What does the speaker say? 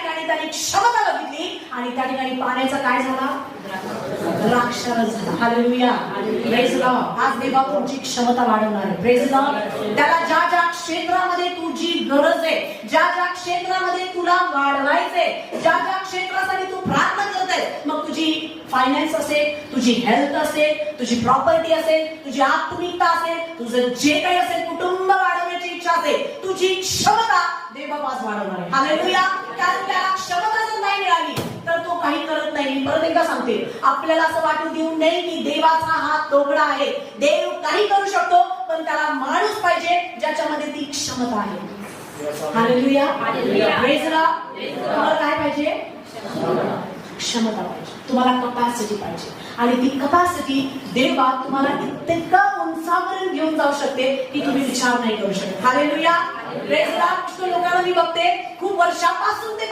ठिकाणी त्यांनी क्षमता बघितली आणि त्या ठिकाणी पाण्याचा काय झाला? द्राक्षारस झाला. हालेलुया प्रेज लॉर्ड आज देवा तुमची क्षमता वाढवणार आहे. प्रेज लॉर्ड त्याला ज्या ज्या क्षेत्रामध्ये तुझी गरज आहे ज्या ज्या क्षेत्रामध्ये तुला वाढवायचंय ज्या ज्या क्षेत्रासाठी तू प्रार्थना करत मग तुझी फायनान्स असेल तुझी हेल्थ असेल तुझी प्रॉपर्टी असेल तुझी आत्मिकता असेल तुझं जे काही असेल कुटुंब वाढवण्याची इच्छा असेल तुझी क्षमता देवापास वाढवणार आहे. हालेलुया कारण त्याला क्षमता जर नाही मिळाली. तर तो काही करत नाही. परत एकदा सांगते. आपल्याला असं वाटू देऊ नये की देवाचा हात दोघडा आहे. देव काही करू शकतो पण त्याला माणूस पाहिजे ज्याच्यामध्ये ती क्षमता आहे. Hallelujah Lord. तुम्हाला काय पाहिजे? क्षमता पाहिजे. तुम्हाला कपॅसिटी पाहिजे. आणि ती कपॅसिटी देवा तुम्हाला इतका जाऊ शकते की तुम्ही विचार नाही करू शकत. हालेलुया. Praise the पुष्कळ लोकांना मी बघते खूप वर्षापासून ते